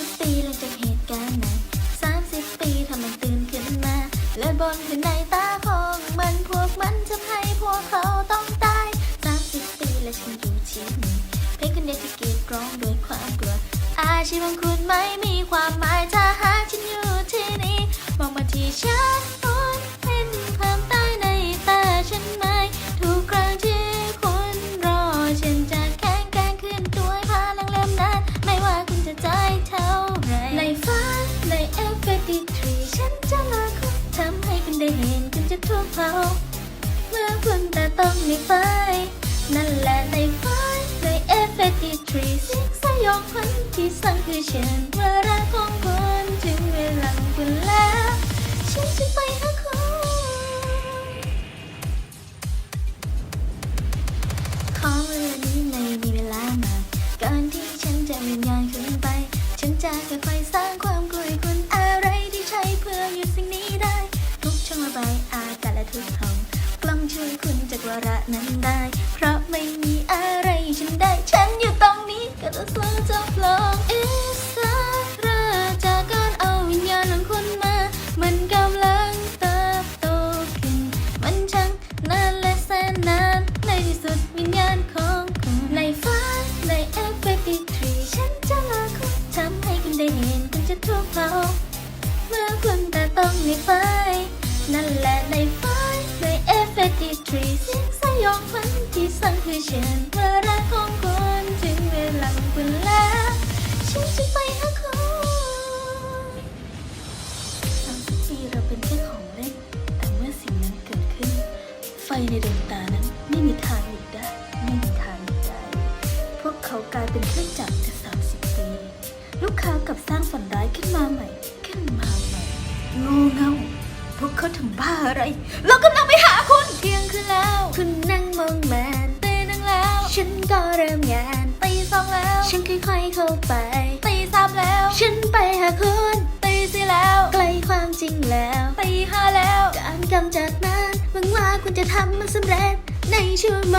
30 ปีหลังจากเหตุการณ์นั้น30 ปีทำมันตื่นขึ้นมา และบนขึ้นในตาของมันพวกมันจะให้พวกเขาต้องตาย 30 ปีและฉันอยู่ที่นี่เพลงคนเดียวที่เกรีดร้องด้วยความกลัว อาชีพของคุณไม่มีความหมายถ้าหากฉันอยู่ที่นี่มองมาที่ฉัน เห็นคุณจะทั่วเผาเมื่อคุณแต่ต้องในไฟ นั่นแหละในฝันในเอฟเฟกต์ทรีเสียงสยองขวัญที่สั่งคือฉันว่ารักของคุณถึงเวลาคุณแล้วฉันจะไปหาคุณขอเวลานี้ไม่มีเวลามาก่อนที่ฉันจะวิญญาณคุณไป ฉันจะค่อยๆสร้างความกลัว สุดวิญญาณของคุณในฝันในเอฟเฟกต์ทรีฉันจะลาคุณทำให้คุณได้เห็นคุณจะทั่วเผาเมื่อคุณแต่ต้องในไฟนั่นแหละในไฟในเอฟเฟกต์ทรีเสียงสยองขวัญที่สั่งคือฉันว่ารักของคุณถึงเวลาของคุณแล้วฉันจะไปหาคุณสามสิบปีเราเป็นแค่ของเล่นแต่เมื่อสิ่งนั้นเกิดขึ้น ไฟในดวงตานั้นไม่มีทางหยุด กลายเป็นเครื่องจักรจะสามสิบปี ลูกค้ากับสร้างฝันร้ายขึ้นมาใหม่ ขึ้นมาใหม่งูเงาพวกเขาทำบ้าอะไร เรากำลังไปหาคุณเที่ยงคืนแล้ว คุณนั่งมองแมนตีนึ่งแล้ว ฉันก็เริ่มงานตีสองแล้ว ฉันค่อยๆเข้าไปตีสามแล้ว ฉันไปหาคุณตีสี่แล้วใกล้ความจริงแล้วตีห้าแล้ว การกำจัดนั้นหวังว่าคุณจะทำมันสำเร็จในชั่วโม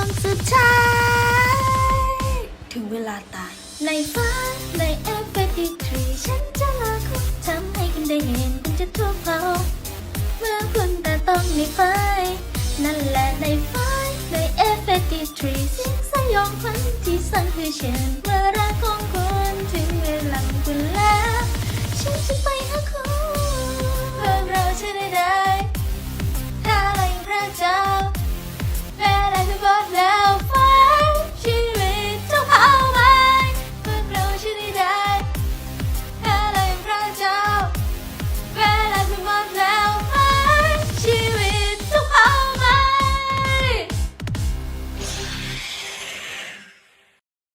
งสุดท้าย ถึงเวลาตาย ในฝันในเอฟเฟกต์ทรีฉันจะลาคุณทำให้คุณได้เห็นคุณจะทั่วเผาเมื่อคุณแต่ต้องในไฟนั่นแหละในไฟในเอฟเฟกต์ทรีสียงสยองขวัญที่สั่งคือฉันว่ารักของคุณถึงเวลาของคุณแล้วฉันจะไปหาคุณ